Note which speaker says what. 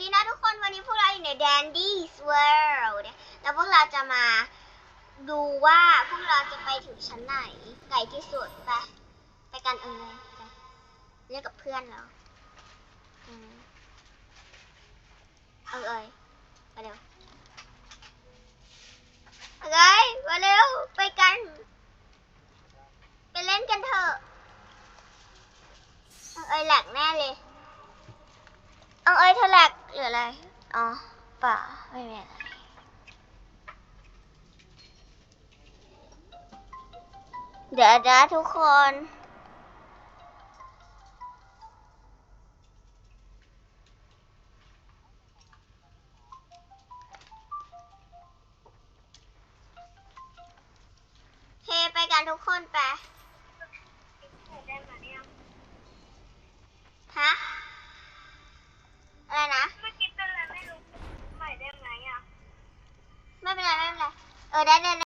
Speaker 1: ดีนะทุกคนวันนี้พวกเราอยู่ใน Dandy's World แล้วพวกเราจะมาดูว่าพวกเราจะไปถึงชั้นไหนไกลที่สุดไปไปกันเออไปเรียกกับเพื่อนเราเออเอยไปเร็วเอ้ยมาเร็วไปกัน ไปเล่นกันเถอะเออเอยแหลกแน่เลย เอาเอ้ยเธอแหลืออะไร อ๋อเปล่าไม่มีอะไรเดี๋ยวนะทุกคน เฮไปกันทุกคนไป ฮะ อะไรนะ
Speaker 2: เมื่อกี้ เป็นอ